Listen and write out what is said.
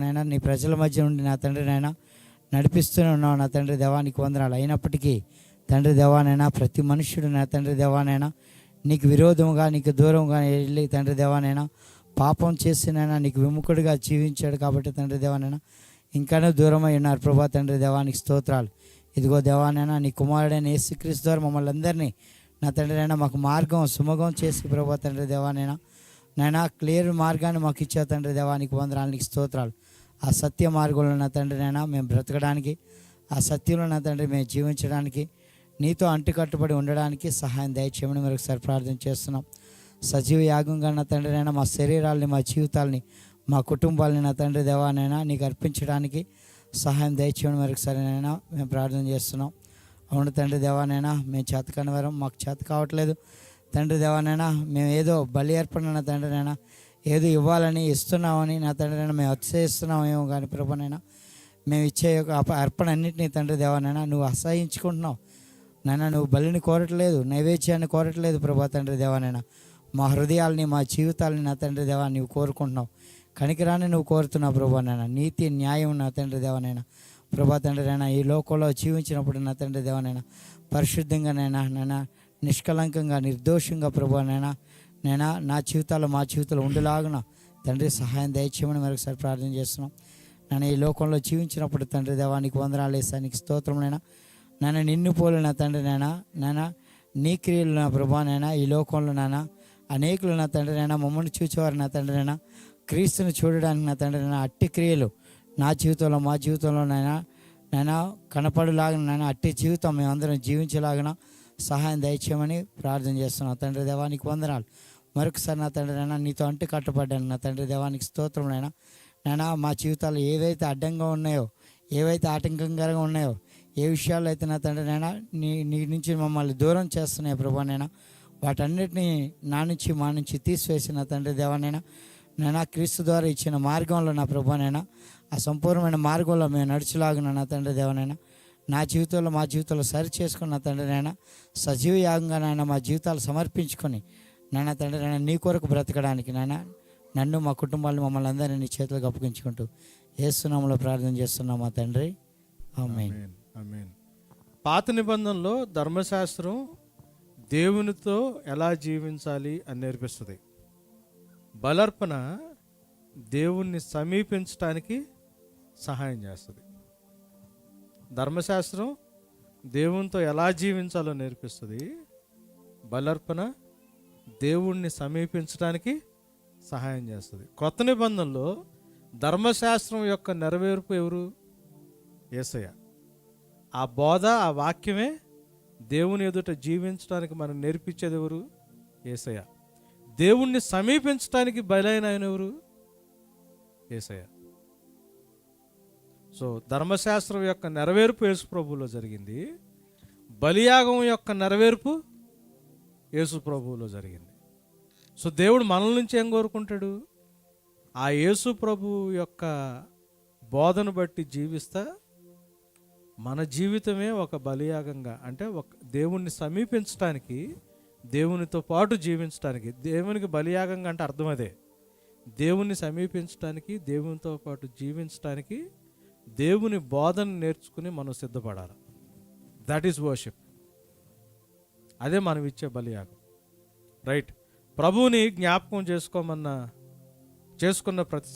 నాయన నీ ప్రజల మధ్య నుండి నా తండ్రి నాయన నడిపిస్తూనే ఉన్నావు నా తండ్రి దేవానికి వందనాలు. అయినప్పటికీ తండ్రి దేవానైనా ప్రతి మనుష్యుడు నా తండ్రి దేవానైనా నీకు విరోధముగా నీకు దూరంగా వెళ్ళి తండ్రి దేవానైనా పాపం చేసినైనా నీకు విముఖుడిగా జీవించాడు కాబట్టి తండ్రి దేవానైనా ఇంకానే దూరమై ఉన్నారు. ప్రభా తండ్రి దేవానికి స్తోత్రాలు. ఇదిగో దేవానైనా నీ కుమారుడైన యేసుక్రీస్తు ద్వారా మమ్మల్ని అందరినీ నా తండ్రి అయినా మాకు మార్గం సుమగం చేసి ప్రభా తండ్రి దేవానైనా నైనా క్లియర్ మార్గాన్ని మాకు ఇచ్చే తండ్రి దేవానికి వందనానికి స్తోత్రాలు. ఆ సత్య మార్గంలో నా తండ్రి నైనా మేము బ్రతకడానికి ఆ సత్యంలో నా తండ్రి మేము జీవించడానికి నీతో అంటుకట్టుబడి ఉండడానికి సహాయం దయచేయమని మరొకసారి ప్రార్థన చేస్తున్నాం. సజీవ యాగంగా నా తండ్రి నైనా మా శరీరాల్ని మా జీవితాల్ని మా కుటుంబాలని నా తండ్రి దేవానైనా నీకు అర్పించడానికి సహాయం దయచేయమని మరొకసారి నైనా మేము ప్రార్థన చేస్తున్నాం. అవును తండ్రి దేవానైనా మేము చేతకాని వారం మాకు చేత కావట్లేదు. తండ్రి దేవానైనా మేము ఏదో బలి ఏర్పడిన తండ్రినైనా ఏదో ఇవ్వాలని ఇస్తున్నామని నా తండ్రినైనా మేము వచ్చేస్తున్నామేమో కానీ ప్రభునైనా మేము ఇచ్చే యొక్క అర్పణ అన్నింటినీ తండ్రి దేవానైనా నువ్వు అసహించుకుంటున్నావు. నాయన నువ్వు బలిని కోరట్లేదు నైవేద్యాన్ని కోరట్లేదు ప్రభా తండ్రి దేవానైనా మా హృదయాల్ని మా జీవితాలని నా తండ్రి దేవా నువ్వు కోరుకుంటున్నావు. కనికిరాని నువ్వు కోరుతున్నావు ప్రభా నాయన. నీతి న్యాయం నా తండ్రి దేవనైనా ప్రభా తండ్రి ఈ లోకంలో జీవించినప్పుడు నా తండ్రి దేవనైనా పరిశుద్ధంగా నైనా నైనా నిష్కలంకంగా నిర్దోషంగా ప్రభానైనా నేను? నా జీవితాలు మా జీవితంలో ఉండేలాగున తండ్రి సహాయం దయచేయమని మరొకసారి ప్రార్థన చేస్తున్నాం. నన్ను ఈ లోకంలో జీవించినప్పుడు తండ్రి దేవానికి వందనాలు వేసానికి స్తోత్రమునైనా నన్ను నిన్ను పోలు నా తండ్రి నాయన. నాన్న నీ క్రియలు నా ప్రభా నాయన. ఈ లోకంలో నానా అనేకులు నా తండ్రి నేనా మమ్మల్ని చూచేవారు నా తండ్రి క్రీస్తుని చూడడానికి నా తండ్రి అట్టి క్రియలు నా జీవితంలో మా జీవితంలో నైనా నైనా కనపడలాగా నైనా అట్టి జీవితం మేమందరం జీవించేలాగిన సహాయం దయచేయమని ప్రార్థన చేస్తున్నాను తండ్రి దేవానికి వందనాలు. మరొకసారి నా తండ్రి నాయన నీతో అంటు కట్టబడ్డాను. నా తండ్రి దేవానికి స్తోత్రం నాయన. నాయన మా జీవితాలు ఏదైతే అడ్డంగా ఉన్నాయో ఏవైతే ఆటంకంగా ఉన్నాయో ఏ విషయాల్లో అయితే నా తండ్రి నాయన నీ నీ నుంచి మమ్మల్ని దూరం చేస్తున్నాయి ప్రభా నాయన వాటన్నిటిని నా నుంచి మా నుంచి తీసివేసిన తండ్రి దేవానైనా నేను క్రీస్తు ద్వారా ఇచ్చిన మార్గంలో నా ప్రభానైనా ఆ సంపూర్ణమైన మార్గంలో మేము నడిచిలాగున నా తండ్రి దేవనైనా నా జీవితంలో మా జీవితంలో సరి చేసుకున్న తండ్రి నాయన సజీవ యాగంగా నాయన మా జీవితాలు సమర్పించుకొని నాన్న తండ్రి నాన్న నీ కొరకు బ్రతకడానికి నాన్న నన్ను మా కుటుంబాలను మమ్మల్ని అందరినీ నీ చేతులకు అప్పగించుకుంటూ ఏసునామలో ప్రార్థన చేస్తున్నాం మా తండ్రి. పాత నిబంధనలో ధర్మశాస్త్రం దేవునితో ఎలా జీవించాలి అని నేర్పిస్తుంది. బలర్పణ దేవుణ్ణి సమీపించటానికి సహాయం చేస్తుంది. ధర్మశాస్త్రం దేవునితో ఎలా జీవించాలో నేర్పిస్తుంది. బలర్పణ దేవుణ్ణి సమీపించడానికి సహాయం చేస్తుంది. కొత్త నిబంధనలో ధర్మశాస్త్రం యొక్క నెరవేర్పు ఎవరు? ఏసయ్య. ఆ బోధ ఆ వాక్యమే దేవుని ఎదుట జీవించడానికి మనం నేర్పించేది ఎవరు? ఏసయ్య. దేవుణ్ణి సమీపించడానికి బలైన ఆయన ఎవరు? ఏసయ్య. సో ధర్మశాస్త్రం యొక్క నెరవేర్పు యేసు ప్రభువులో జరిగింది. బలియాగం యొక్క నెరవేర్పు యేసు ప్రభువులో జరిగింది. సో దేవుడు మనల నుంచి ఏం కోరుకుంటాడు? ఆ యేసు ప్రభు యొక్క బోధను బట్టి జీవిస్తా మన జీవితమే ఒక బలియాగంగా అంటే ఒక దేవుణ్ణి సమీపించడానికి దేవునితో పాటు జీవించడానికి దేవునికి బలియాగంగా అంటే అర్థం అదే. దేవుణ్ణి సమీపించడానికి దేవునితో పాటు జీవించడానికి దేవుని బోధన నేర్చుకుని మనం సిద్ధపడాలి. దట్ ఈస్ వర్షిప్ అదే మనం ఇచ్చే బలియాగం. రైట్ ప్రభువుని జ్ఞాపకం చేసుకోమన్న చేసుకున్న ప్రతి